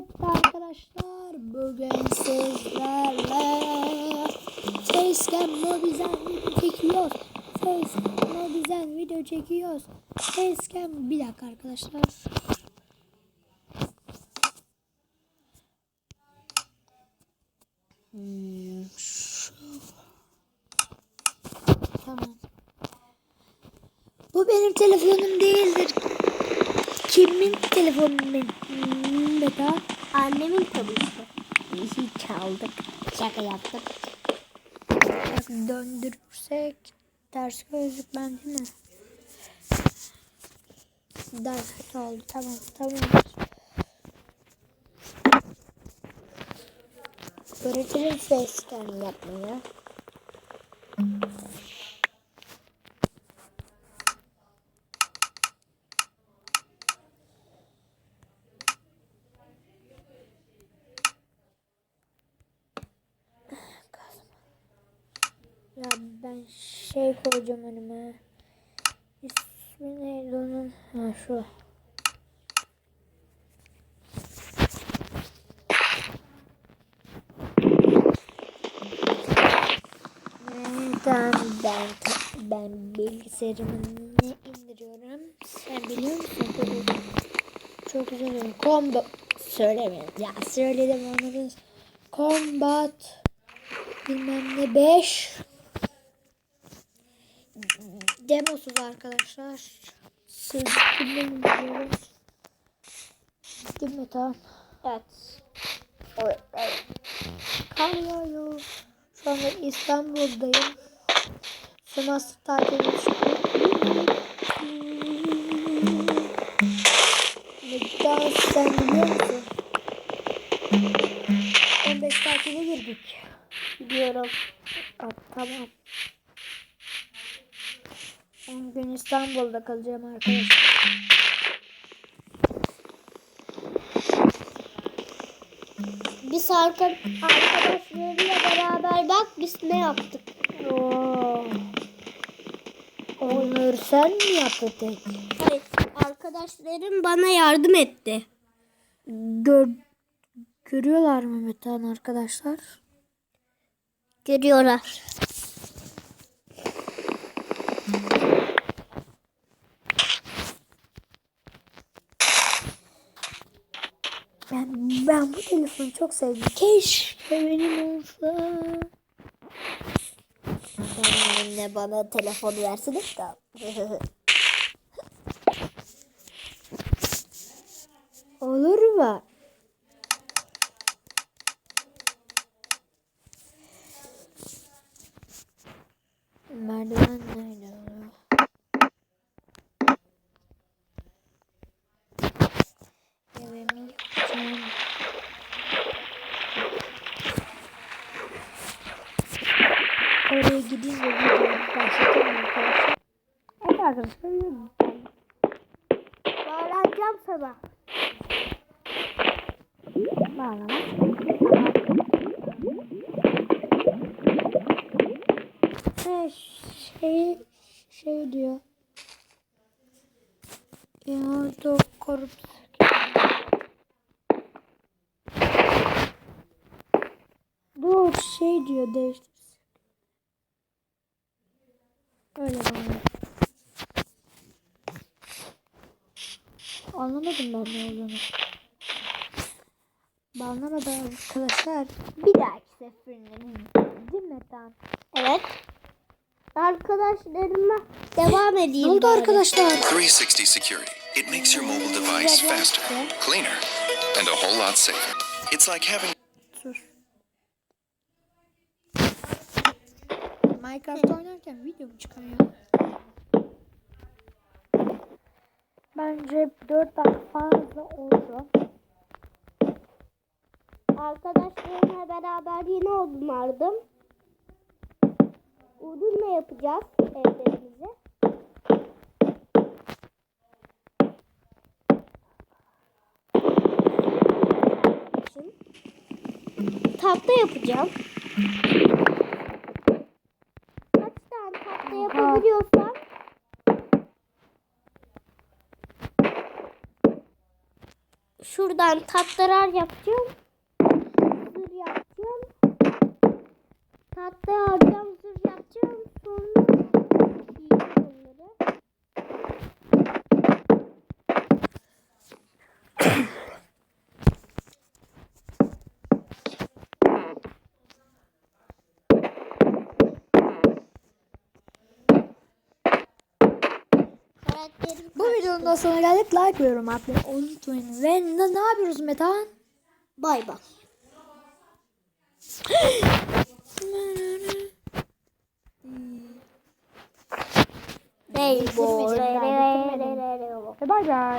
Evet arkadaşlar bugün sizlerle Facecam Mobizen video çekiyoruz. Facecam Mobizen video çekiyoruz. Facecam bir dakika arkadaşlar. Tamam. Bu benim telefonum değildir. Kimin telefonu benim? Hmm, Beta. Annemin tabii ki. İyi çaldık. Şaka yaptım. Bak döndürürsek ters gözlük ben değil mi? Ders oldu. Tamam tamam. Öğretelim facecam yapmayı. Ya ben şey koyacağım önüme. İsmi neydi onun? Ha şu. Neden ben ben bilgisayarımı ne indiriyorum? Sen biliyor musun? Çok güzel oyun. Combat söylemeyin. Ya söyledim onları. Combat bilmem ne 5 demosuz arkadaşlar. Siz dinlemiyoruz. Değil mi tamam? Evet. Evet, evet. Kar yağıyor. Şu anda İstanbul'dayım. Sömestr tatili Neden sen biliyor musun? 15 tatile girdik. Biliyorum. Aa, tamam. 10 gün İstanbul'da kalacağım arkadaşlar. Biz arka, arkadaşlarıyla beraber bak biz ne yaptık. Oo. Onur sen mi yaptın? Hayır, arkadaşlarım bana yardım etti. Gör, görüyorlar mı Metehan arkadaşlar? Görüyorlar. Ben, ben bu telefonu çok sevdim. Keşke benim olsa. Anne bana telefon versene de. Olur mu? Merdiven nerede oluyor? Evimi yapacağım. Ve videoyu başlatayım arkadaşlar. Evet arkadaşlar. Bağlanacağım sana. Bağlama. He, şey, şey diyor. Ya da korup Dur şey diyor değiştir. Öyle bana. Anlamadım ben ne olduğunu. Anlamadım arkadaşlar. Bir dahaki seferinde değil mi Tan? Evet. Arkadaşlarıma devam edeyim. Ne oldu bari. arkadaşlar? 360 Security. It makes your mobile device faster, cleaner, and a whole lot safer. It's like having Sus. Minecraft oynarken video mu çıkarıyor? Bence 4 dakika fazla oldu. Arkadaşlarımla beraber yine odun aldım. Odunla yapacağız evlerimizi. Tahta yapacağım. Kaç tane tahta yapabiliyorsam Şu şuradan tatlılar yapacağım. Zır yapacağım. Tatlı alacağım, Bu videonun da sonuna geldik. Like ve yorum atmayı unutmayın. Ve ne, ne yapıyoruz Metan? Bay bay. Bay bay.